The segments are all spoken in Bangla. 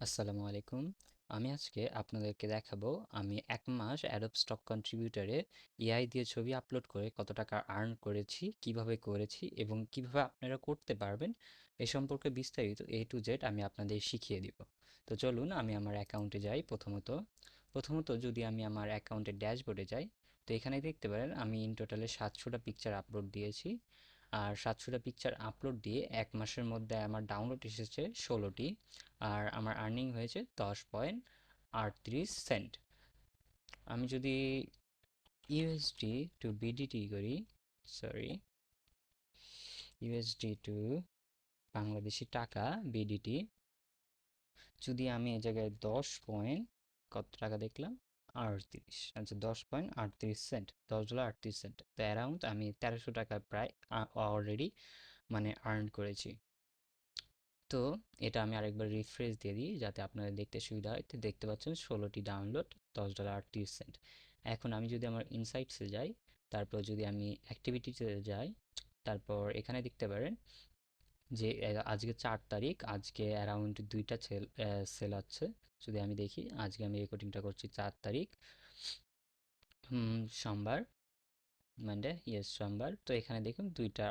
আসসালামু আলাইকুম। আমি আজকে আপনাদেরকে দেখাবো, আমি এক মাস অ্যাডোব স্টক কন্ট্রিবিউটারে এআই দিয়ে ছবি আপলোড করে কত টাকা আর্ন করেছি, কীভাবে করেছি এবং কীভাবে আপনারা করতে পারবেন, এ সম্পর্কে বিস্তারিত এ টু জেড আমি আপনাদের শিখিয়ে দিব। তো চলুন আমি আমার অ্যাকাউন্টে যাই প্রথমত। প্রথমত যদি আমি আমার অ্যাকাউন্টের ড্যাশবোর্ডে যাই, তো এখানে দেখতে পারেন আমি ইন টোটালে সাতশোটা পিকচার আপলোড দিয়েছি। আর সাতশোটা পিকচার আপলোড দিয়ে এক মাসের মধ্যে আমার ডাউনলোড এসেছে ষোলোটি। আর আমার আর্নিং হয়েছে দশ পয়েন্ট আটত্রিশ সেন্ট আমি যদি ইউএসডি টু বিডিটি করি sorry USD to Bangladeshi taka BDT যদি আমি এ জায়গায় দশ পয়েন্ট কত টাকা দেখলাম? আটত্রিশ আচ্ছা দশ পয়েন্ট আটত্রিশ সেন্ট দশ ডলার আটত্রিশ সেন্ট তো অ্যারাউন্ড আমি তেরোশো টাকা প্রায় অলরেডি মানে আর্ন করেছি। তো এটা আমি আরেকবার রিফ্রেশ দিয়ে দিই যাতে আপনাদের দেখতে সুবিধা হয়। তো দেখতে পাচ্ছেন ষোলোটি ডাউনলোড দশ ডলার আটত্রিশ সেন্ট এখন আমি যদি আমার ইনসাইটসে যাই, তারপর যদি আমি অ্যাক্টিভিটিতে যাই, তারপর এখানে দেখতে পারেন যে আজকে চার তারিখ, আজকে অ্যারাউন্ড দুইটা সেল সেল আছে। যদি আমি দেখি, আজকে আমি রেকর্ডিংটা করছি চার তারিখ সোমবার মানডে ইয়েস সোমবার। তো এখানে দেখুন দুইটা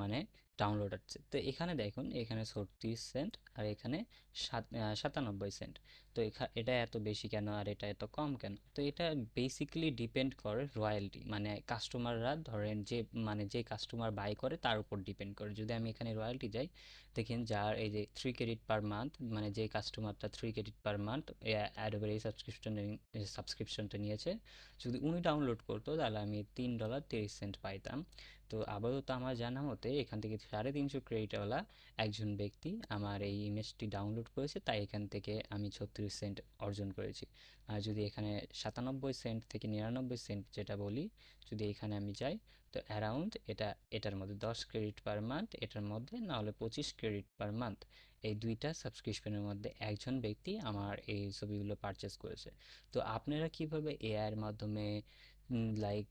মানে ডাউনলোড হচ্ছে। তো এখানে দেখুন, এখানে ছত্রিশ সেন্ট আর এখানে সাত সাতানব্বই সেন্ট তো এটা এত বেশি কেন আর এটা এত কম কেন? তো এটা বেসিক্যালি ডিপেন্ড করে রয়্যালটি মানে কাস্টমাররা ধরেন যে মানে যে কাস্টমার বাই করে তার উপর ডিপেন্ড করে। যদি আমি এখানে রয়্যালটি যাই, দেখেন যার এই যে থ্রি ক্রেডিট পার মান্থ মানে যে কাস্টমারটা থ্রি ক্রেডিট পার মান্থ অ্যাডোবের এই সাবস্ক্রিপশন সাবস্ক্রিপশনটা নিয়েছে। যদি উনি ডাউনলোড করতো, তাহলে আমি তিন ডলার তিরিশ সেন্ট পাইতাম। তো আপাতত আমার জানা মতে এখান থেকে সাড়ে তিনশো ক্রেডিটওয়ালা একজন ব্যক্তি আমার এই ইমেজটি ডাউনলোড করেছে, তাই এখান থেকে আমি ছত্রিশ সেন্ট অর্জন করেছি। আর যদি এখানে সাতানব্বই সেন্ট থেকে নিরানব্বই সেন্ট যেটা বলি, যদি এখানে আমি যাই, তো অ্যারাউন্ড এটা, এটার মধ্যে দশ ক্রেডিট পার মান্থ এটার মধ্যে নাহলে পঁচিশ ক্রেডিট পার মান্থ এই দুইটা সাবস্ক্রিপশনের মধ্যে একজন ব্যক্তি আমার এই ছবিগুলো পারচেস করেছে। তো আপনারা কীভাবে এআইয়ের মাধ্যমে লাইক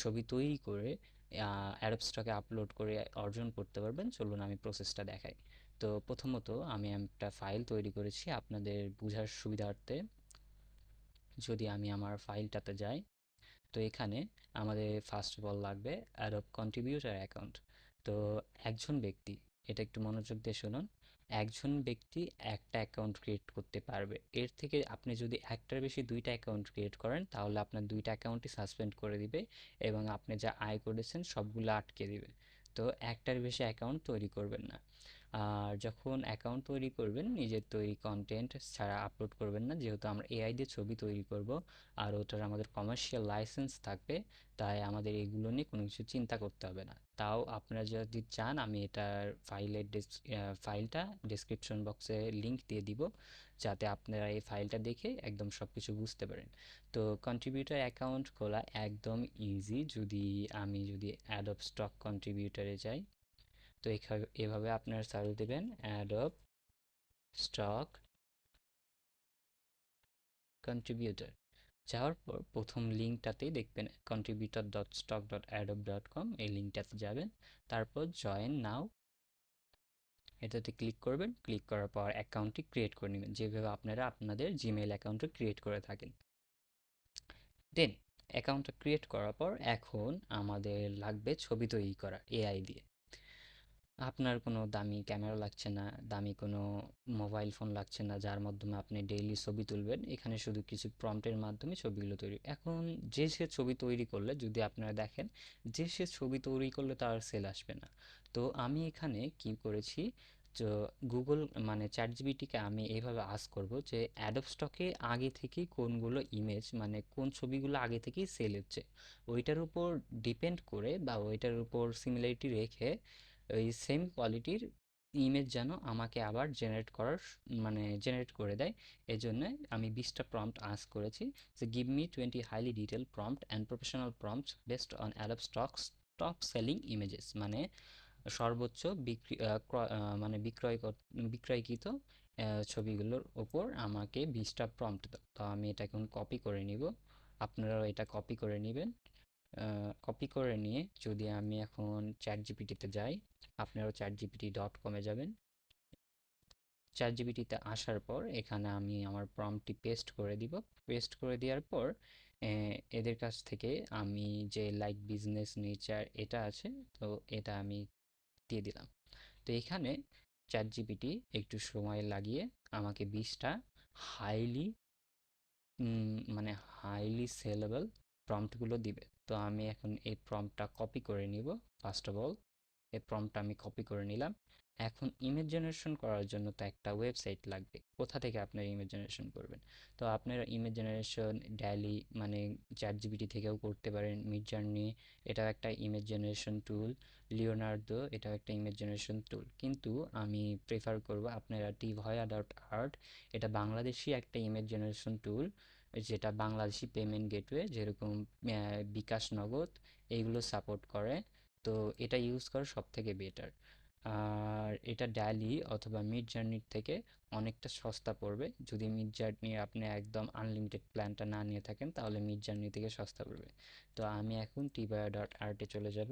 ছবি তৈরি করে অ্যাডোব স্টকে আপলোড করে অর্জন করতে পারবেন। চলুন আমি প্রসেসটা দেখাই। তো প্রথমত আমি একটা ফাইল তৈরি করেছি আপনাদের বোঝার সুবিধার্থে। যদি আমি আমার ফাইলটাতে যাই, তো এখানে আমাদের ফার্স্ট অফ অল লাগবে অ্যাডপ কন্ট্রিবিউটার অ্যাকাউন্ট তো একজন ব্যক্তি, এটা একটু মনোযোগ দিয়ে শুনুন। একজন ব্যক্তি একটা অ্যাকাউন্ট ক্রিয়েট করতে পারবে। এর থেকে আপনি যদি একটার বেশি দুইটা অ্যাকাউন্ট ক্রিয়েট করেন, তাহলে আপনার দুইটা অ্যাকাউন্টই সাসপেন্ড করে দিবে এবং আপনি যা আয় করেছেন সবগুলো আটকে দিবে। তো একটার বেশি অ্যাকাউন্ট তৈরি করবেন না। আর যখন অ্যাকাউন্ট তৈরি করবেন, নিজের তৈরি কন্টেন্ট ছাড়া আপলোড করবেন না, যেহেতু আমরা এআই দিয়ে ছবি তৈরি করব আর ওটার আমাদের কমার্শিয়াল লাইসেন্স থাকবে, তাই আমাদের এগুলো নিয়ে কোনো কিছু চিন্তা করতে হবে না। তাও আপনারা যদি চান, আমি এটার ফাইলের ফাইলটা ডিসক্রিপশন বক্সে লিংক দিয়ে দিব, যাতে আপনারা এই ফাইলটা দেখে একদম সব কিছু বুঝতে পারেন। তো কন্ট্রিবিউটার অ্যাকাউন্ট খোলা একদম ইজি যদি আমি যদি অ্যাডব স্টক কন্ট্রিবিউটারে যাই তো এভাবে আপনারা সার্চ দেবেন অ্যাডব স্টক কন্ট্রিবিউটার যাওয়ার পর প্রথম লিঙ্কটাতেই দেখবেন contributor dot stock dot adobe dot com এই লিঙ্কটাতে যাবেন। তারপর জয়েন নাও এটাতে ক্লিক করবেন। ক্লিক করার পর অ্যাকাউন্টটি ক্রিয়েট করে নেবেন, যেভাবে আপনারা আপনাদের জিমেইল অ্যাকাউন্টে ক্রিয়েট করে থাকেন। দেন অ্যাকাউন্টটা ক্রিয়েট করার পর এখন আমাদের লাগবে ছবি তৈরি করা এআই দিয়ে। আপনার কোনো দামি ক্যামেরা লাগছে না, দামি কোনো মোবাইল ফোন লাগছে না, যার মাধ্যমে আপনি ডেইলি ছবি তুলবেন। এখানে শুধু কিছু প্রম্পটের মাধ্যমে ছবিগুলো তৈরি। এখন যে সে ছবি তৈরি করলে, যদি আপনারা দেখেন, যে সে ছবি তৈরি করলে তার সেল আসবে না। তো আমি এখানে কি করেছি তো গুগল মানে চ্যাট জিবিটিকে আমি এইভাবে আস করব যে অ্যাডব স্টকে আগে থেকেই কোনগুলো ইমেজ মানে কোন ছবিগুলো আগে থেকেই সেল হচ্ছে, ওইটার উপর ডিপেন্ড করে বা ওইটার উপর সিমিলারিটি রেখে ওই সেম কোয়ালিটির ইমেজ যেন আমাকে আবার জেনারেট করার মানে জেনারেট করে দেয়। এই জন্য আমি বিশটা প্রম্পট আস করেছি যে give me twenty highly detail prompt and professional prompt based on Adobe stocks top selling images মানে সর্বোচ্চ বিক্রি মানে বিক্রয় বিক্রয়কৃত ছবিগুলোর ওপর আমাকে বিশটা প্রম্পট তো আমি এটা এখন কপি করে নিব। আপনারাও এটা কপি করে নেবেন। কপি করে নিয়ে যদি আমি এখন চ্যাট জিপিটিতে যাই, আপনারাও চ্যাট জিপিটি ডট কমে যাবেন। চ্যাট জিপিটিতে আসার পর এখানে আমি আমার প্রম্পটটি পেস্ট করে দিব। পেস্ট করে দেওয়ার পর এদের কাছ থেকে আমি যে লাইক বিজনেস নেচার এটা আছে, তো এটা আমি দিয়ে দিলাম। তো এখানে চ্যাট জিপিটি একটু সময় লাগিয়ে আমাকে বিশটা হাইলি মানে হাইলি সেলেবল প্রম্পটগুলো দিবে। তো আমি এখন এই প্রম্পটটা কপি করে নিব ফার্স্ট অফ অল এই প্রম্পটটা আমি কপি করে নিলাম। এখন ইমেজ জেনারেশন করার জন্য তো একটা ওয়েবসাইট লাগবে। কোথা থেকে আপনারা ইমেজ জেনারেশন করবেন? তো আপনারা ইমেজ জেনারেশন ডেলি মানে চ্যাট জিবিটি থেকেও করতে পারেন মিড জার্নি এটাও একটা ইমেজ জেনারেশন টুল লিওনার্দো এটাও একটা ইমেজ জেনারেশন টুল কিন্তু আমি প্রেফার করব আপনারা টি ভয়া ডট আর্ট এটা বাংলাদেশি একটা ইমেজ জেনারেশন টুল যেটা বাংলাদেশি পেমেন্ট গেটওয়ে যেরকম বিকাশ নগদ এইগুলো সাপোর্ট করে। তো এটা ইউজ করা সব থেকে বেটার আর এটা ডেলি অথবা মিড জার্নির থেকে অনেকটা সস্তা পড়বে। যদি মিড জার্নি আপনি একদম আনলিমিটেড প্ল্যানটা না নিয়ে থাকেন, তাহলে মিড জার্নি থেকে সস্তা পড়বে। তো আমি এখন টিবায়া ডট আর্টে চলে যাব।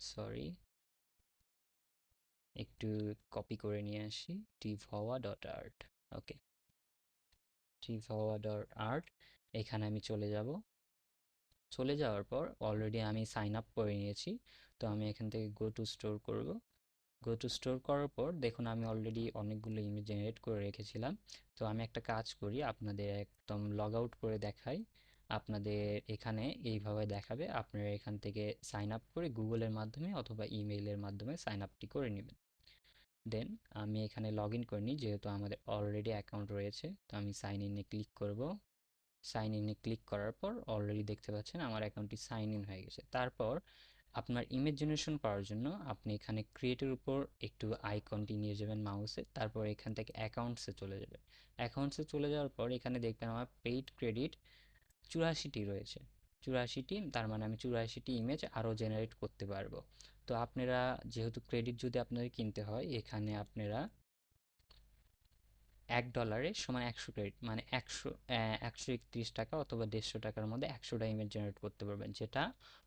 সরি একটু কপি করে নিয়ে আসি টিভওয়া ডট আর্ট ওকে টিভওয়া ডট আর্ট এখানে আমি চলে যাব। চলে যাওয়ার পর অলরেডি আমি সাইন আপ করে নিয়েছি, তো আমি এখান থেকে গো টু স্টোর করব। গো টু স্টোর করার পর দেখুন আমি অলরেডি অনেকগুলো ইমেজ জেনারেট করে রেখেছিলাম, তো আমি একটা কাজ করি, আপনাদের একদম লগ আউট করে দেখাই। আপনাদের এখানে এইভাবে দেখাবে, আপনারা এখান থেকে সাইন আপ করে গুগলের মাধ্যমে অথবা ইমেইলের মাধ্যমে সাইন আপটি করে নেবেন। দেন আমি এখানে লগ ইন করে নিই, যেহেতু আমাদের অলরেডি অ্যাকাউন্ট রয়েছে, তো আমি সাইন ইনে ক্লিক করব। সাইন ইনে ক্লিক করার পর অলরেডি দেখতে পাচ্ছেন আমার অ্যাকাউন্টটি সাইন ইন হয়ে গেছে। তারপর আপনার ইমেজ জেনারেশন করার জন্য আপনি এখানে ক্রিয়েটের উপর একটু আইকনটি নিয়ে যাবেন মাউসে তারপর এখান থেকে অ্যাকাউন্টসে চলে যাবে। অ্যাকাউন্টসে চলে যাওয়ার পর এখানে দেখবেন আমার পেইড ক্রেডিট চুরাশিটি রয়েছে। চুরাশিটি, তার মানে আমি চুরাশিটি ইমেজ আরও জেনারেট করতে পারব। তো আপনারা যেহেতু ক্রেডিট যদি আপনাদের কিনতে হয়, এখানে আপনারা এক ডলারে সমান একশো ক্রেডিট মানে একশো একশো একত্রিশ টাকা অথবা দেড়শো টাকার মধ্যে একশোটা ইমেজ জেনারেট করতে পারবেন, যেটা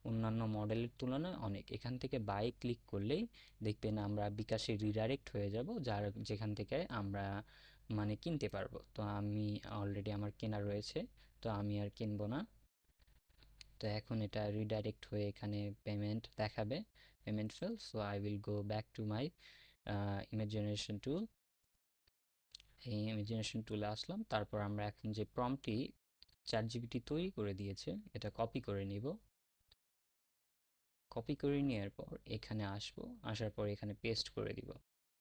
অন্যান্য মডেলের তুলনায় অনেক। এখান থেকে বাই ক্লিক করলেই দেখবেন আমরা বিকাশে রিডাইরেক্ট হয়ে যাব, যার যেখান থেকে আমরা মানে কিনতে পারব। তো আমি অলরেডি আমার কেনা রয়েছে, তো আমি আর কিনবো না। তো এখন এটা রিডাইরেক্ট হয়ে এখানে পেমেন্ট দেখাবে payment fail so I will go back to my image generation tool এই ইমেজিনেশন টুলে আসলাম, তারপর আমরা এখন যে প্রমটি চার জিবিটি তৈরি করে দিয়েছে, এটা কপি করে নিব। কপি করে নেওয়ার পর এখানে আসব, আসার পর এখানে পেস্ট করে দিব।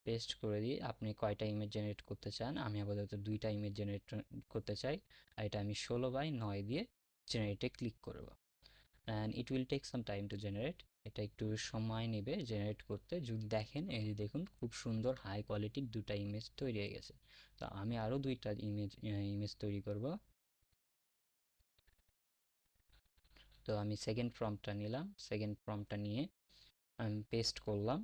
পেস্ট করে দিয়ে আপনি কয়টা ইমেজ জেনারেট করতে চান, আমি আপাতত দুইটা ইমেজ জেনারেট করতে চাই, আর এটা আমি ষোলো বাই নয় দিয়ে জেনারেটে ক্লিক করব। And it will take some time to generate এটা একটু সময় নেবে জেনারেট করতে। যদি দেখেন, এই যে দেখুন, খুব সুন্দর হাই কোয়ালিটির দুটা ইমেজ তৈরি হয়ে গেছে। তো আমি আরও দুইটা ইমেজ ইমেজ তৈরি করব। তো আমি সেকেন্ড ফর্মটা নিলাম। সেকেন্ড ফর্মটা নিয়ে আমি পেস্ট করলাম।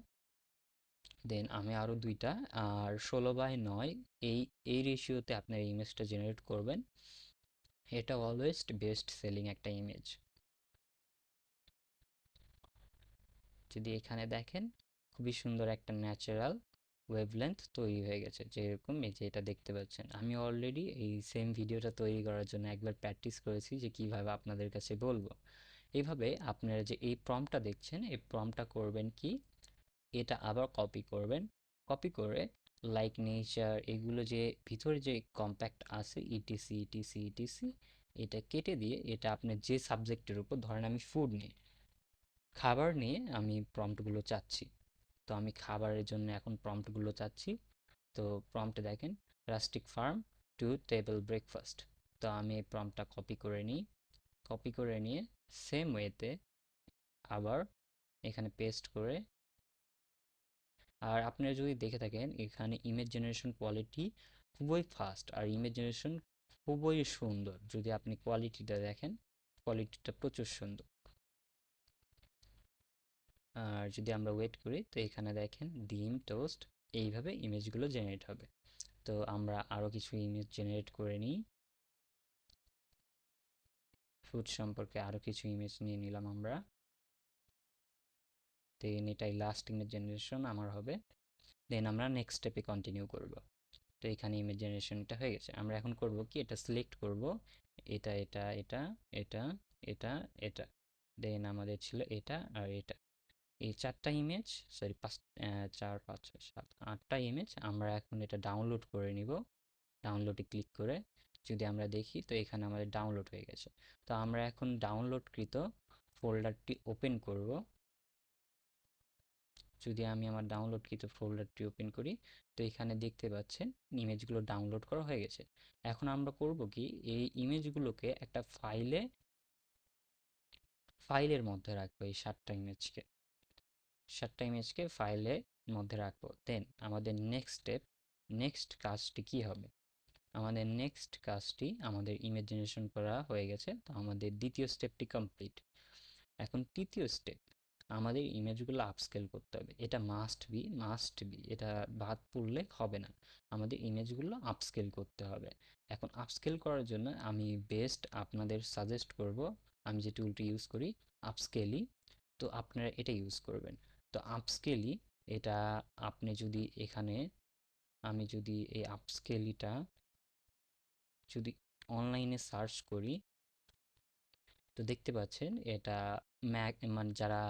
দেন আমি আরও দুইটা, আর ষোলো বাই নয়, এই এই রেশিওতে আপনার ইমেজটা জেনারেট করবেন। এটা অলওয়েজ বেস্ট সেলিং একটা ইমেজ যদি এখানে দেখেন, খুবই সুন্দর একটা ন্যাচারাল ওয়েভলেন্থ তৈরি হয়ে গেছে, যেরকম এই যে এটা দেখতে পাচ্ছেন। আমি অলরেডি এই সেম ভিডিওটা তৈরি করার জন্য একবার প্র্যাকটিস করেছি যে কীভাবে আপনাদের কাছে বলব। এইভাবে আপনারা যে এই প্রমটা দেখছেন, এই প্রমটা করবেন কি? এটা আবার কপি করবেন। কপি করে লাইক নেচার এগুলো যে ভিতরে যে কম্প্যাক্ট আছে ইটিসি ইটিসি ইটিসি এটা কেটে দিয়ে এটা আপনার যে সাবজেক্টের উপর, ধরেন আমি ফুড নিয়ে খাবার নিয়ে আমি প্রম্পটগুলো চাচ্ছি। তো আমি খাবারের জন্য এখন প্রম্পটগুলো চাচ্ছি। তো প্রম্পটে দেখেন rustic farm to table breakfast তো আমি এই প্রম্পটটা কপি করে নিই। কপি করে নিয়ে সেম ওয়েতে আবার এখানে পেস্ট করে আর আপনারা যদি দেখে থাকেন, এখানে ইমেজ জেনারেশন কোয়ালিটি খুবই ফাস্ট আর ইমেজ জেনারেশন খুবই সুন্দর। যদি আপনি কোয়ালিটিটা দেখেন কোয়ালিটিটা প্রচুর সুন্দর। আর যদি আমরা ওয়েট করি, তো এখানে দেখেন ডিম টোস্ট এইভাবে ইমেজগুলো জেনারেট হবে। তো আমরা আরও কিছু ইমেজ জেনারেট করে নিই। ফুড সম্পর্কে আরও কিছু ইমেজ নিয়ে নিলাম আমরা। দেন এটাই লাস্ট ইমেজ জেনারেশন আমার হবে। দেন আমরা নেক্সট স্টেপে কন্টিনিউ করব। তো এখানে ইমেজ জেনারেশনটা হয়ে গেছে। আমরা এখন করব কি? এটা সিলেক্ট করব। এটা এটা এটা এটা এটা। এটা দেন আমাদের ছিল এটা আর এটা। এই চারটা ইমেজ সরি পাঁচ চার, পাঁচ, ছয়, সাত, আটটা ইমেজ আমরা এখন এটা ডাউনলোড করে নিব। ডাউনলোডে ক্লিক করে যদি আমরা দেখি তো এখানে আমাদের ডাউনলোড হয়ে গেছে। তো আমরা এখন ডাউনলোডকৃত ফোল্ডারটি ওপেন করব। যদি আমি আমার ডাউনলোডকৃত ফোল্ডারটি ওপেন করি তো এখানে দেখতে পাচ্ছেন ইমেজগুলো ডাউনলোড করা হয়ে গেছে। এখন আমরা করব কি? এই ইমেজগুলোকে একটা ফাইলে ফাইলের মধ্যে রাখব এই সাতটা ইমেজকে সাতটা ইমেজকে ফাইলের মধ্যে রাখব। দেন আমাদের নেক্সট স্টেপ নেক্সট কাজটি কি হবে? আমাদের নেক্সট কাজটি আমাদের ইমেজ জেনারেশন করা হয়ে গেছে। তো আমাদের দ্বিতীয় স্টেপটি কমপ্লিট এখন তৃতীয় স্টেপ আমাদের ইমেজগুলো আপস্কেল করতে হবে। এটা মাস্ট বি মাস্ট বি এটা বাদ পড়লে হবে না। আমাদের ইমেজগুলো আপস্কেল করতে হবে। এখন আপস্কেল করার জন্য আমি বেস্ট আপনাদের সাজেস্ট করব। আমি যে টুলটি ইউজ করি আপস্কেলি তো আপনারা এটা ইউজ করবেন। তো আপস্কেলি এটা আপনি যদি এখানে, আমি যদি এই আপস্কেলিটা যদি অনলাইনে সার্চ করি, তো দেখতে পাচ্ছেন এটা ম্যাক মানে যারা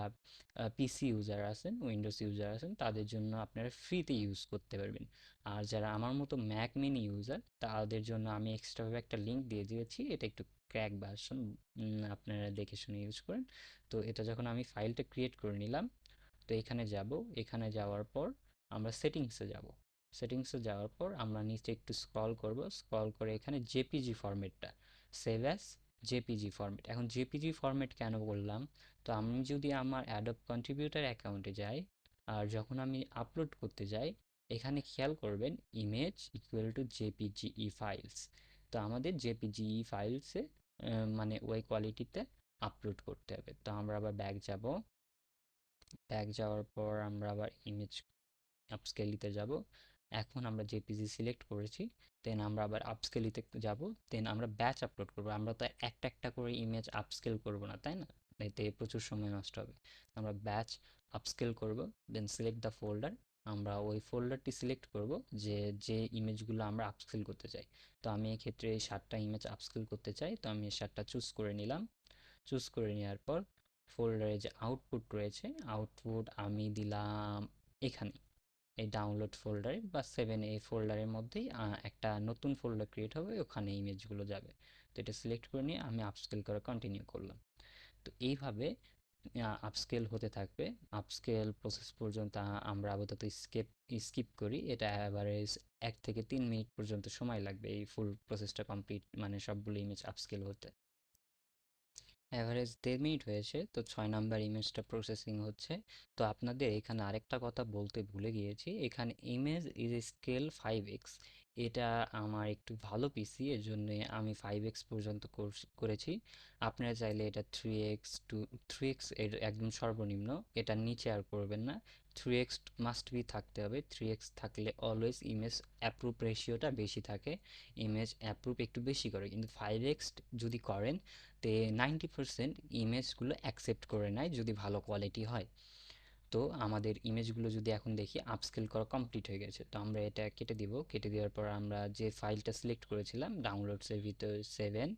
পিসি ইউজার আছেন উইন্ডোজ ইউজার আছেন, তাদের জন্য আপনারা ফ্রিতে ইউজ করতে পারবেন। আর যারা আমার মতো ম্যাক মিনি ইউজার তাদের জন্য আমি এক্সট্রাভাবে একটা লিঙ্ক দিয়ে দিয়েছি, এটা একটু ক্র্যাক ভার্সন আপনারা দেখে শুনে ইউজ করেন। তো এটা যখন আমি ফাইলটা ক্রিয়েট করে নিলাম তো এখানে যাব, এখানে যাওয়ার পর আমরা সেটিংসে যাব। সেটিংসে যাওয়ার পর আমরা নিচে একটু স্ক্রল করব স্ক্রল করে এখানে জেপিজি ফরম্যাটটা সেভ অ্যাস জেপিজি ফরম্যাট এখন জেপিজি ফরম্যাট কেন বললাম? তো আমি যদি আমার অ্যাডব কন্ট্রিবিউটার অ্যাকাউন্টে যাই, আর যখন আমি আপলোড করতে যাই, এখানে খেয়াল করবেন ইমেজ ইকুয়াল টু জেপিজি ই ফাইলস তো আমাদের জেপিজি ই ফাইলসে মানে ওই কোয়ালিটিতে আপলোড করতে হবে। তো আমরা আবার ব্যাক যাব। ব্যাক যাওয়ার পর আমরা আবার ইমেজ আপস্কেলিতে যাব। এখন আমরা জেপিজি সিলেক্ট করেছি দেন আমরা আবার আপস্কেলিতে যাব। দেন আমরা ব্যাচ আপলোড করব। আমরা তো একটা একটা করে ইমেজ আপস্কেল করব না, তাই না? এতে প্রচুর সময় নষ্ট হবে। আমরা ব্যাচ আপস্কেল করব দেন সিলেক্ট দ্য ফোল্ডার আমরা ওই ফোল্ডারটি সিলেক্ট করব যে যে ইমেজগুলো আমরা আপস্কেল করতে চাই। তো আমি এক্ষেত্রে এই সাতটা ইমেজ আপস্কেল করতে চাই। তো আমি এই সাতটা চুজ করে নিলাম। চুজ করে নেওয়ার পর ফোল্ডারে যে আউটপুট রয়েছে আউটপুট আমি দিলাম এখানে। এই ডাউনলোড ফোল্ডারে বা সেভেন এই ফোল্ডারের মধ্যেই একটা নতুন ফোল্ডার ক্রিয়েট হবে, ওখানে ইমেজগুলো যাবে। তো এটা সিলেক্ট করে নিয়ে আমি আপস্কেল করে কন্টিনিউ করলাম। তো এইভাবে আপস্কেল হতে থাকবে। আপস্কেল প্রসেস পর্যন্ত আমরা আপাতত স্কেপ স্কিপ করি। এটা অ্যাভারেজ এক থেকে তিন মিনিট পর্যন্ত সময় লাগবে এই ফুল প্রসেসটা কমপ্লিট মানে সবগুলো ইমেজ আপস্কেল হতে। অ্যাভারেজ দেড় মিনিট হয়েছে, তো ছয় নাম্বার ইমেজটা প্রসেসিং হচ্ছে। তো আপনাদের এখানে আরেকটা কথা বলতে ভুলে গিয়েছি, এখানে image is scale five x এটা আমার একটু ভালো পিসি এর জন্য আমি ফাইভ এক্স পর্যন্ত করেছি। আপনারা চাইলে এটা থ্রি এক্স টু থ্রি এক্সের একদম সর্বনিম্ন এটার নিচে আর করবেন না। থ্রি এক্স মাস্ট বি থাকতে হবে থ্রি এক্স থাকলে অলওয়েজ ইমেজ অ্যাপ্রুভ রেশিওটা বেশি থাকে ইমেজ অ্যাপ্রুভ একটু বেশি করে। কিন্তু ফাইভ এক্স যদি করেন তে নাইনটি পারসেন্ট ইমেজগুলো অ্যাকসেপ্ট করে নেয় যদি ভালো কোয়ালিটি হয়। তো আমাদের ইমেজগুলো যদি এখন দেখি আপস্কেল করা কমপ্লিট হয়ে গেছে। তো আমরা এটা কেটে দিব। কেটে দেওয়ার পর আমরা যে ফাইলটা সিলেক্ট করেছিলাম ডাউনলোডসের ভিতর সেভেন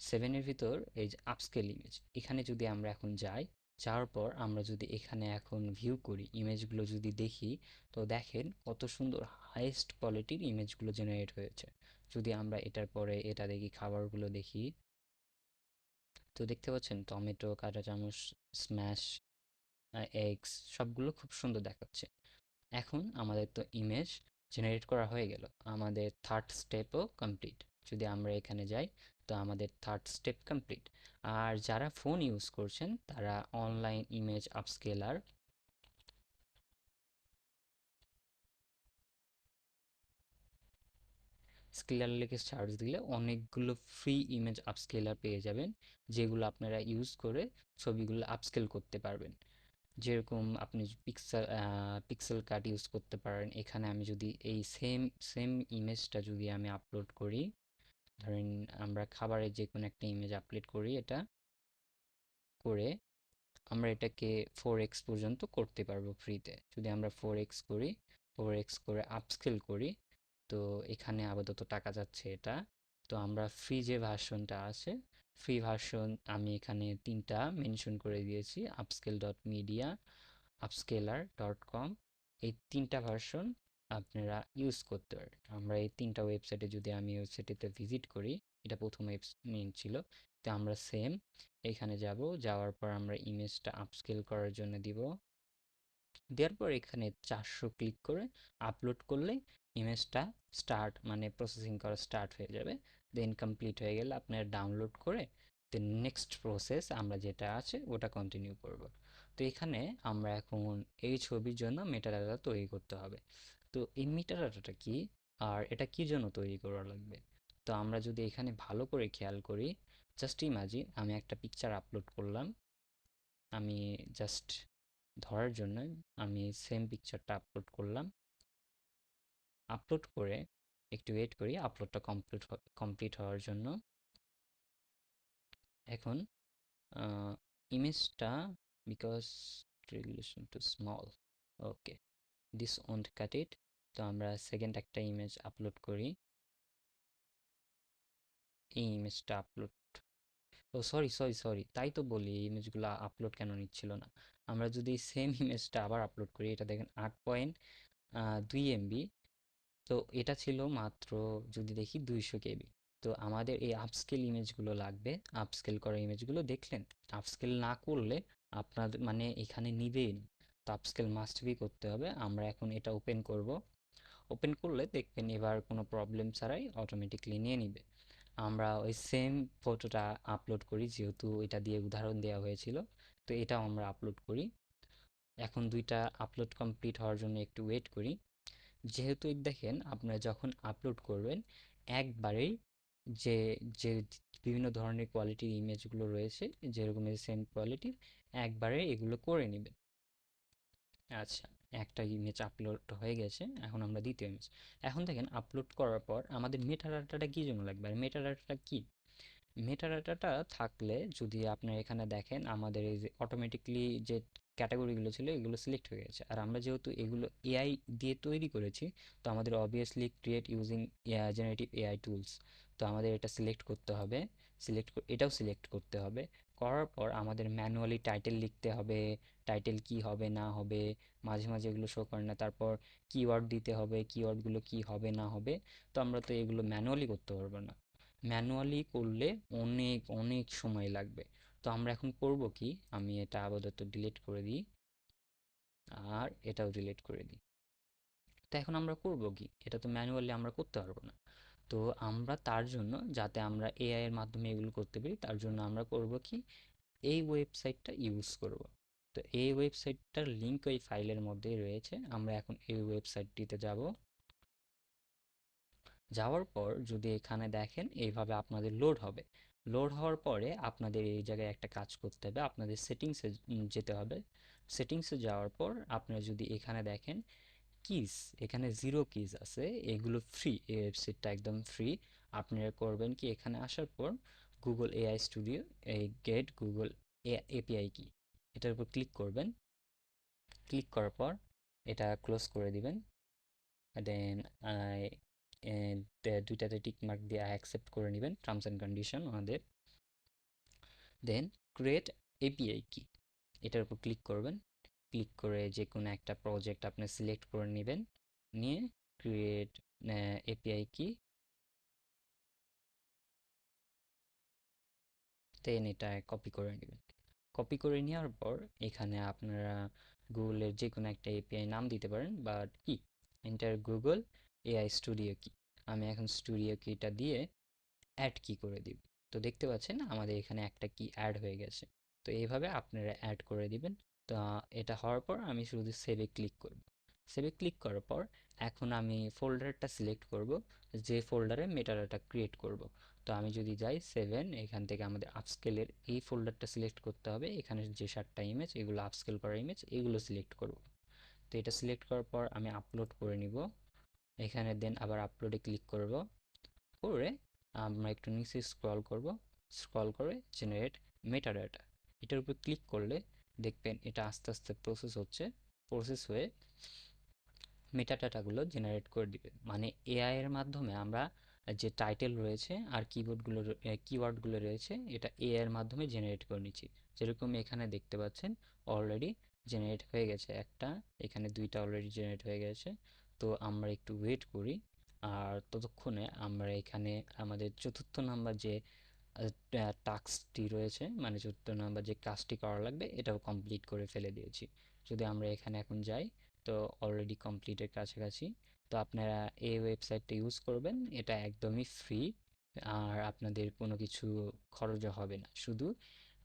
সেভেনের ভিতর এই যে আপস্কেল ইমেজ এখানে যদি আমরা এখন যাই, যাওয়ার পর আমরা যদি এখানে এখন ভিউ করি, ইমেজগুলো যদি দেখি, তো দেখেন কত সুন্দর হাইয়েস্ট কোয়ালিটির ইমেজগুলো জেনারেট হয়েছে। যদি আমরা এটার পরে এটা দেখি, খাবারগুলো দেখি তো দেখতে পাচ্ছেন টমেটো কাঁটা চামচ স্ম্যাশ এগস সবগুলো খুব সুন্দর দেখাচ্ছে। এখন আমাদের তো ইমেজ জেনারেট করা হয়ে গেল। আমাদের থার্ড স্টেপও কমপ্লিট যদি আমরা এখানে যাই, তো আমাদের থার্ড স্টেপ কমপ্লিট আর যারা ফোন ইউজ করছেন, তারা অনলাইন ইমেজ আপস্কেলার স্কেলার লিখে সার্চ দিলে অনেকগুলো ফ্রি ইমেজ আপস্কেলার পেয়ে যাবেন, যেগুলো আপনারা ইউজ করে ছবিগুলো আপস্কেল করতে পারবেন। যেরকম আপনি পিক্সেল পিক্সেল কাট ইউজ করতে পারেন। এখানে আমি যদি এই সেম সেম ইমেজটা যদি আমি আপলোড করি, ধরেন আমরা খাবারের যে কোনো একটা ইমেজ আপলোড করি এটা, করে আমরা এটাকে ফোর এক্স পর্যন্ত করতে পারব ফ্রিতে যদি আমরা ফোর এক্স করি ফোর এক্স করে আপস্কেল করি তো এখানে আপাতত টাকা যাচ্ছে এটা। তো আমরা ফ্রি যে ভার্সনটা আছে ফ্রি ভার্সন আমি এখানে তিনটা মেনশন করে দিয়েছি upscale dot media upscaler dot com এই তিনটা ভার্সন আপনারা ইউজ করতে পারেন। আমরা এই তিনটা ওয়েবসাইটে যদি আমি ওয়েবসাইটটিতে ভিজিট করি, এটা প্রথম মেন ছিল, তো আমরা সেম এখানে যাব, যাওয়ার পর আমরা ইমেজটা আপস্কেল করার জন্য দিব। দেওয়ার পর এখানে চারশো ক্লিক করে আপলোড করলে ইমেজটা স্টার্ট মানে প্রসেসিং করা স্টার্ট হয়ে যাবে দেন কমপ্লিট হয়ে গেলে আপনার ডাউনলোড করে দেন নেক্সট প্রসেস আমরা যেটা আছে ওটা কন্টিনিউ করব। তো এখানে আমরা এখন এই ছবির জন্য মেটাডাটা তৈরি করতে হবে। তো এই মেটাডাটাটা কি? আর এটা কি জন্য তৈরি করা লাগবে? তো আমরা যদি এখানে ভালো করে খেয়াল করি জাস্ট ইমাজিন আমি একটা পিকচার আপলোড করলাম, আমি জাস্ট ধরার জন্য আমি সেম পিকচারটা আপলোড করলাম। আপলোড করে একটু ওয়েট করি আপলোডটা কমপ্লিট কমপ্লিট হওয়ার জন্য। এখন ইমেজটা because regulation too small okay this won't cut it তো আমরা সেকেন্ড একটা ইমেজ আপলোড করি। এই ইমেজটা আপলোড ও সরি সরি সরি তাই তো বলি, এই ইমেজগুলো আপলোড কেন নিচ্ছিল না? আমরা যদি সেম ইমেজটা আবার আপলোড করি, এটা দেখেন আট পয়েন্ট দুই এমবি তো এটা ছিল মাত্র যদি দেখি দুইশো কেবি। তো আমাদের এই আপস্কেল ইমেজগুলো লাগবে। আপস্কেল করা ইমেজগুলো দেখলেন। আপস্কেল না করলে আপনাদের মানে এখানে নিবেই না তো আপস্কেল মাস্ট বি করতে হবে। আমরা এখন এটা ওপেন করব। ওপেন করলে দেখবেন এবার কোনো প্রবলেম ছাড়াই অটোমেটিকলি নিয়ে নিবে। আমরা ওই সেম ফটোটা আপলোড করি, যেহেতু এটা দিয়ে উদাহরণ দেওয়া হয়েছিল। তো এটাও আমরা আপলোড করি। এখন দুইটা আপলোড কমপ্লিট হওয়ার জন্য একটু ওয়েট করি। যেহেতু দেখেন আপনারা যখন আপলোড করবেন, একবারেই যে যে বিভিন্ন ধরনের কোয়ালিটির ইমেজগুলো রয়েছে, যেরকম সেম কোয়ালিটির একবারে এগুলো করে নেবেন। আচ্ছা একটা ইমেজ আপলোড হয়ে গেছে, এখন আমরা দ্বিতীয় ইমেজ এখন দেখেন আপলোড করার পর আমাদের মেটাডাটাটা কী জন্য লাগবে? আর মেটাডাটাটা কী? মেটাডাটাটা থাকলে যদি আপনার এখানে দেখেন আমাদের এই যে অটোমেটিকলি যে ক্যাটাগরিগুলো ছিল, এগুলো সিলেক্ট হয়ে গেছে। আর আমরা যেহেতু এগুলো এআই দিয়ে তৈরি করেছি, তো আমাদের obviously create using generative AI tools তো আমাদের এটা সিলেক্ট করতে হবে। সিলেক্ট এটাও সিলেক্ট করতে হবে। করার পর আমাদের ম্যানুয়ালি টাইটেল লিখতে হবে টাইটেল কি হবে, না হবে, মাঝে মাঝে এগুলো শো করে না, তারপর কিওয়ার্ড দিতে হবে কিওয়ার্ডগুলো কি হবে, না হবে, তো আমরা তো এগুলো ম্যানুয়ালি করতে পারব না। ম্যানুয়ালি করলে অনেক অনেক সময় লাগবে। তো আমরা এখন করব কি? আমি এটা আপাতত ডিলিট করে দিই আর এটাও ডিলিট করে দিই। তো এখন আমরা করব কি? এটা তো ম্যানুয়ালি আমরা করতে পারব না। তো আমরা তার জন্য যাতে আমরা এআই এর মাধ্যমে এগুলো করতে পারি, তার জন্য আমরা করব কি? এই ওয়েবসাইটটা ইউজ করব। তো এই ওয়েবসাইটটার লিঙ্ক ওই ফাইলের মধ্যেই রয়েছে। আমরা এখন এই ওয়েবসাইটটিতে যাব। যাওয়ার পর যদি এখানে দেখেন, এইভাবে আপনাদের লোড হবে। লোড হওয়ার পরে আপনাদের এই জায়গায় একটা কাজ করতে হবে। আপনাদের সেটিংসে যেতে হবে। সেটিংসে যাওয়ার পর আপনারা যদি এখানে দেখেন কিস এখানে জিরো কিস আছে, এগুলো ফ্রি এই ওয়েবসাইটটা একদম ফ্রি আপনারা করবেন কি, এখানে আসার পর গুগল এআই স্টুডিও এই গেট গুগল এপিআই কি এটার উপর ক্লিক করবেন। ক্লিক করার পর এটা ক্লোজ করে দিবেন। দেন দুইটাতে টিক মার্ক দিয়ে অ্যাকসেপ্ট করে নেবেন টার্মস অ্যান্ড কন্ডিশন আমাদের। দেন ক্রিয়েট এপিআই কি এটার উপর ক্লিক করবেন। ক্লিক করে যে কোনো একটা প্রজেক্ট আপনি সিলেক্ট করে নেবেন। নিয়ে ক্রিয়েট এপিআই কি দেন এটা কপি করে নেবেন। কপি করে নেওয়ার পর এখানে আপনারা গুগলের যে কোনো একটা এপিআই নাম দিতে পারেন বাট কি? এন্টার গুগল এআই স্টুডিও কি আমি এখন স্টুডিও কিটা দিয়ে অ্যাড কি করে দিব। তো দেখতে পাচ্ছেন, আমাদের এখানে একটা কি অ্যাড হয়ে গেছে। তো এইভাবে আপনারা অ্যাড করে দিবেন। তো এটা হওয়ার পর আমি শুধু সেভে ক্লিক করব। সেভে ক্লিক করার পর এখন আমি ফোল্ডারটা সিলেক্ট করব, যে ফোল্ডারে মেটাডাটা ক্রিয়েট করব। তো আমি যদি যাই সেভেন এখান থেকে আমাদের আপস্কেলের এই ফোল্ডারটা সিলেক্ট করতে হবে। এখানে যে সাতটা ইমেজ এগুলো আপস্কেল করা ইমেজ এগুলো সিলেক্ট করব। তো এটা সিলেক্ট করার পর আমি আপলোড করে নিব। এখানে দেন আবার আপলোডে ক্লিক করব। করে আমরা একটু নিচে স্ক্রল করব। স্ক্রল করে জেনারেট মেটা ডাটা এটার উপর ক্লিক করলে দেখবেন এটা আস্তে আস্তে প্রসেস হচ্ছে। প্রসেস হয়ে মেটা ডাটাগুলো জেনারেট করে দিবে। মানে এআই এর মাধ্যমে আমরা যে টাইটেল রয়েছে আর কিবোর্ডগুলো কিওয়ার্ডগুলো রয়েছে, এটা এআই এর মাধ্যমে জেনারেট করে নিচ্ছি। যেরকম এখানে দেখতে পাচ্ছেন অলরেডি জেনারেট হয়ে গেছে। একটা, এখানে দুইটা অলরেডি জেনারেট হয়ে গেছে। তো আমরা একটু ওয়েট করি। আর ততক্ষণে আমরা এখানে আমাদের চতুর্থ নাম্বার যে টাস্কটি রয়েছে মানে চতুর্থ নাম্বার যে কাজটি করা লাগবে, এটাও কমপ্লিট করে ফেলে দিয়েছি। যদি আমরা এখানে এখন যাই, তো অলরেডি কমপ্লিটের কাছাকাছি, তো আপনারা এই ওয়েবসাইটটা ইউজ করবেন, এটা একদমই ফ্রি আর আপনাদের কোনো কিছু খরচও হবে না। শুধু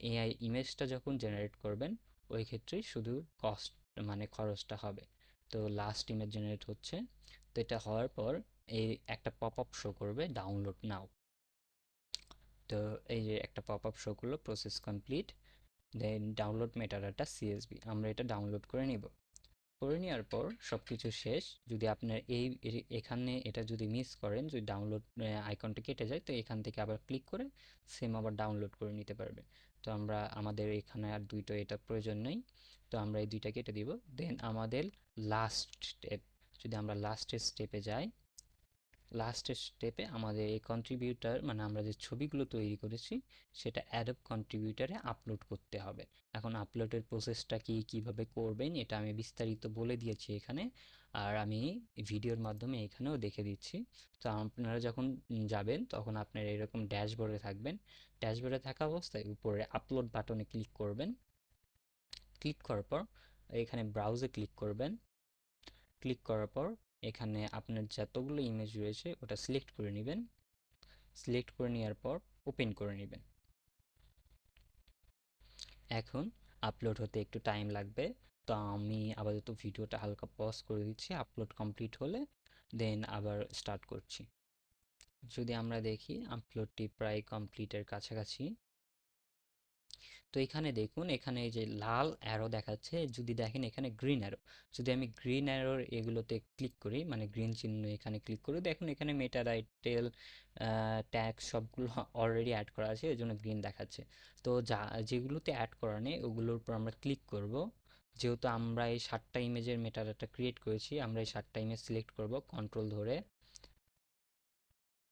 এআই ইমেজটা যখন জেনারেট করবেন, ওই ক্ষেত্রেই শুধু কস্ট মানে খরচটা হবে। তো লাস্ট ইমেজ জেনারেট হচ্ছে। তো এটা হওয়ার পর এই একটা পপ আপ শো করবে ডাউনলোড নাও তো এই যে একটা পপ আপ শো করল প্রসেস কমপ্লিট দেন ডাউনলোড মেটাডাটা সিএসবি আমরা এটা ডাউনলোড করে নিব। করে নেওয়ার পর সব কিছু শেষ। যদি আপনার এই এখানে এটা যদি মিস করেন, যদি ডাউনলোড আইকনটা কেটে যায়, তো এখান থেকে আবার ক্লিক করে সেম আবার ডাউনলোড করে নিতে পারবে। তো আমরা, আমাদের এখানে আর দুইটা এটা প্রয়োজন নেই। তো আমরা এই দুইটা কেটে দিব। দেন আমাদের লাস্ট স্টেপ যদি আমরা লাস্টের স্টেপে যাই লাস্টের স্টেপে আমাদের এই কন্ট্রিবিউটার মানে আমরা যে ছবিগুলো তৈরি করেছি, সেটা অ্যাডব কন্ট্রিবিউটারে আপলোড করতে হবে। এখন আপলোডের প্রসেসটা কি, কীভাবে করবেন, এটা আমি বিস্তারিত বলে দিয়েছি এখানে, আর আমি ভিডিওর মাধ্যমে এখানেও দেখে দিচ্ছি। তো আপনারা যখন যাবেন, তখন আপনারা এরকম ড্যাশবোর্ডে থাকবেন। ড্যাশবোর্ডে থাকা অবস্থায় উপরে আপলোড বাটনে ক্লিক করবেন। ক্লিক করার পর এখানে ব্রাউজে ক্লিক করবেন। ক্লিক করার পর এখানে আপনার যতগুলো ইমেজ রয়েছে, ওটা সিলেক্ট করে নেবেন। সিলেক্ট করে নেওয়ার পর ওপেন করে নেবেন। এখন আপলোড হতে একটু টাইম লাগবে। তো আমি আপাতত ভিডিওটা হালকা পজ করে দিচ্ছি আপলোড কমপ্লিট হলে দেন আবার স্টার্ট করছি। যদি আমরা দেখি আপলোডটি প্রায় কমপ্লিটের কাছাকাছি। তো এখানে দেখুন, এখানে এই যে লাল অ্যারো দেখাচ্ছে, যদি দেখেন এখানে গ্রিন অ্যারো যদি আমি গ্রিন অ্যারোর এগুলোতে ক্লিক করি মানে গ্রিন চিহ্ন এখানে ক্লিক করি, দেখুন এখানে মেটা টাইটেল ট্যাগ সবগুলো অলরেডি অ্যাড করা আছে এই জন্য গ্রিন দেখাচ্ছে। তো যা, যেগুলোতে অ্যাড করা নেই, ওগুলোর উপর আমরা ক্লিক করব। যেহেতু আমরা এই সাতটা ইমেজের মেটাডাটা ক্রিয়েট করেছি, আমরা এই সাতটা ইমেজ সিলেক্ট করব কন্ট্রোল ধরে।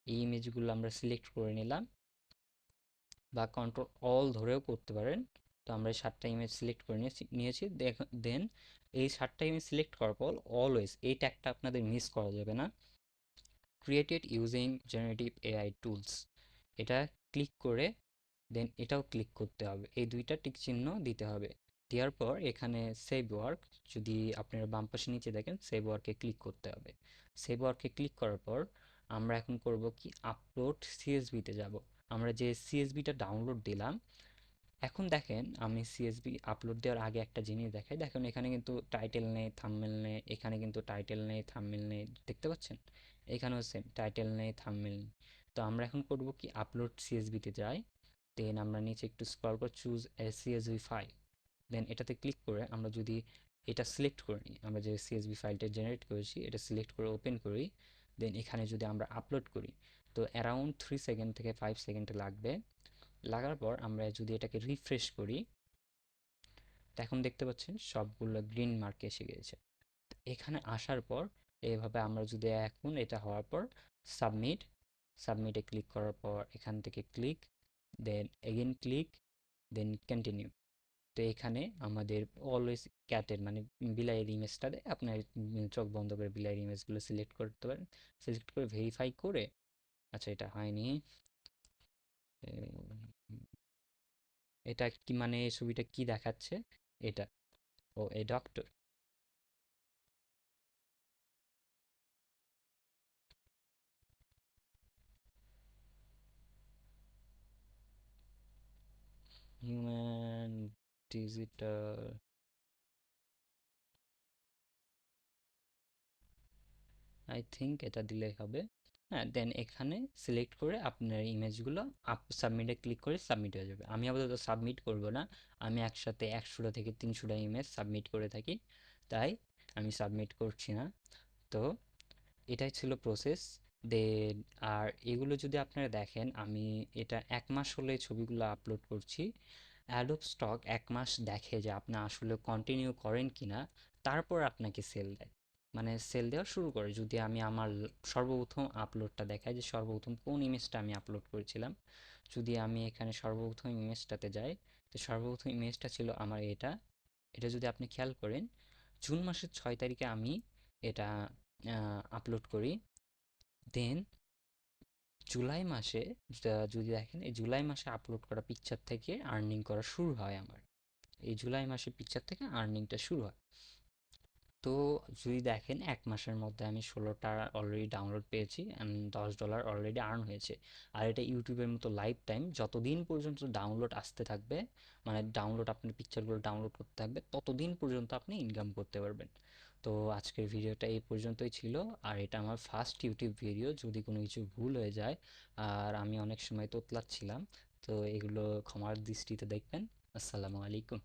এই ইমেজগুলো আমরা সিলেক্ট করে নিলাম। বা কন্ট্রোল অল ধরেও করতে পারেন। তো আমরা এই সাতটা ইমেজ সিলেক্ট করে নিয়েছি নিয়েছি। দেন এই সাতটা ইমেজ সিলেক্ট করার পর অলওয়েজ এই ট্যাগটা আপনাদের মিস করা যাবে না। Created using generative AI tools এটা ক্লিক করে দেন এটাও ক্লিক করতে হবে। এই দুইটা টিক চিহ্ন দিতে হবে। দেওয়ার পর এখানে সেভ ওয়ার্ক যদি আপনারা বাম পাশে নিচে দেখেন সেভ ওয়ার্কে ক্লিক করতে হবে। সেভ ওয়ার্কে ক্লিক করার পর আমরা এখন করব কি? আপলোড সিএসবিতে যাব। আমরা যে সিএসবিটা ডাউনলোড দিলাম, এখন দেখেন আমি সিএসবি আপলোড দেওয়ার আগে একটা জিনিস দেখাই। দেখেন এখানে কিন্তু টাইটেল নেই থামমেল নেই, এখানে কিন্তু টাইটেল নেই থামমেল নেই, দেখতে পাচ্ছেন? এখানেও সেম টাইটেল নেই থামমেল নেই। তো আমরা এখন করব কি? আপলোড সিএসবিতে যাই দেন আমরা নিচে একটু স্ক্রল করে choose a CSV file then এটাতে ক্লিক করে আমরা যদি এটা সিলেক্ট করে নিই, আমরা যে সিএসবি ফাইলটা জেনারেট করেছি, এটা সিলেক্ট করে ওপেন করি দেন এখানে যদি আমরা আপলোড করি তো অ্যারাউন্ড থ্রি সেকেন্ড থেকে ফাইভ সেকেন্ড লাগবে। লাগার পর আমরা যদি এটাকে রিফ্রেশ করি এখন দেখতে পাচ্ছেন সবগুলো গ্রিন মার্ক এসে গিয়েছে। এখানে আসার পর এইভাবে আমরা যদি এখন এটা হওয়ার পর সাবমিট সাবমিটে ক্লিক করার পর এখান থেকে ক্লিক দেন এগেন ক্লিক দেন কন্টিনিউ তো এখানে আমাদের অলওয়েজ ক্যাটের মানে বিলাইয়ের ইমেজটা দেয় আপনার চোখ বন্ধ করে বিলাইয়ের ইমেজগুলো সিলেক্ট করতে পারেন। সিলেক্ট করে ভেরিফাই করে আচ্ছা এটা হয়নি। এটা কি মানে এই ছবিটা কি দেখাচ্ছে? এটা। ও এই doctor human digital I think এটা দিলেই হবে। হ্যাঁ দেন এখানে সিলেক্ট করে আপনার ইমেজগুলো আপ সাবমিটে ক্লিক করে সাবমিট হয়ে যাবে। আমি আপাতত সাবমিট করব না। আমি একসাথে একশোটা থেকে তিনশোটা ইমেজ সাবমিট করে থাকি। তাই আমি সাবমিট করছি না। তো এটাই ছিল প্রসেস দেন আর এগুলো যদি আপনারা দেখেন, আমি এটা এক মাস হলে ছবিগুলো আপলোড করছি। অ্যাডোব স্টক এক মাস দেখে যে আপনি আসলে কন্টিনিউ করেন কিনা, তারপর আপনাকে সেল দেয়। মানে সেল দেওয়া শুরু করে। যদি আমি আমার সর্বপ্রথম আপলোডটা দেখাই যে সর্বপ্রথম কোন ইমেজটা আমি আপলোড করেছিলাম, যদি আমি এখানে সর্বপ্রথম ইমেজটাতে যাই, তো সর্বপ্রথম ইমেজটা ছিল আমার এটা। এটা যদি আপনি খেয়াল করেন, জুন মাসের ছয় তারিখে আমি এটা আপলোড করি। দেন জুলাই মাসে যদি দেখেন, এই জুলাই মাসে আপলোড করা পিকচার থেকে আর্নিং করা শুরু হয় আমার। এই জুলাই মাসে পিকচার থেকে আর্নিংটা শুরু হয়। তো যদি দেখেন এক মাসের মধ্যে আমি ষোলোটা অলরেডি ডাউনলোড পেয়েছি অ্যান্ড দশ ডলার অলরেডি আর্ন হয়েছে। আর এটা ইউটিউবের মতো লাইফ টাইম যতদিন পর্যন্ত ডাউনলোড আসতে থাকবে মানে ডাউনলোড আপনি পিকচারগুলো ডাউনলোড করতে থাকবে, ততদিন পর্যন্ত আপনি ইনকাম করতে পারবেন। তো আজকের ভিডিওটা এই পর্যন্তই ছিল। আর এটা আমার ফার্স্ট ইউটিউব ভিডিও যদি কোনো কিছু ভুল হয়ে যায়, আর আমি অনেক সময় তোতলাচ্ছিলাম, তো এগুলো ক্ষমার দৃষ্টিতে দেখবেন। আসসালামু আলাইকুম।